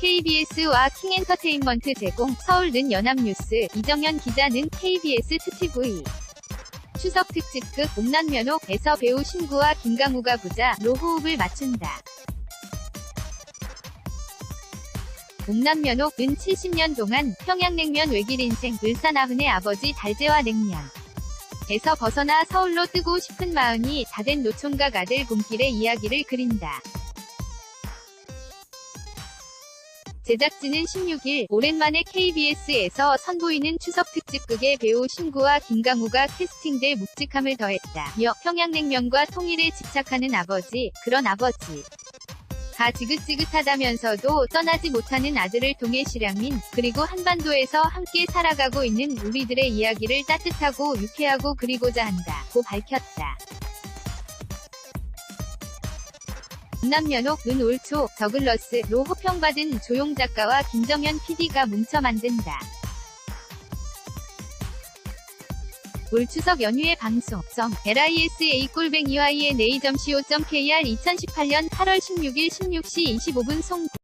KBS와 킹엔터테인먼트 제공 서울는 연합뉴스 이정현 기자는 KBS 특TV 추석 특집극 옥난면옥에서 배우 신구와 김강우가 부자로 호흡을 맞춘다. 옥남면옥은 70년 동안 평양냉면 외길 인생 을사나흔의 아버지 달재와 냉면 에서 벗어나 서울로 뜨고 싶은 마흔이 다 된 노총각 아들 곰길의 이야기를 그린다. 제작진은 16일 오랜만에 KBS에서 선보이는 추석 특집극에 배우 신구와 김강우가 캐스팅돼 묵직함을 더했다. 며 평양냉면과 통일에 집착하는 아버지, 그런 아버지. 가 지긋지긋하다면서도 떠나지 못하는 아들을 통해 실향민, 그리고 한반도에서 함께 살아가고 있는 우리들의 이야기를 따뜻하고 유쾌하고 그리고자 한다. 고 밝혔다. 남면옥 은 올초 더글러스로 호평받은 조용 작가와 김정현 PD가 뭉쳐 만든다. 올 추석 연휴의 방송, 점, lisa 꼴뱅이와 iNA.co.kr 2018년 8월 16일 16시 25분 송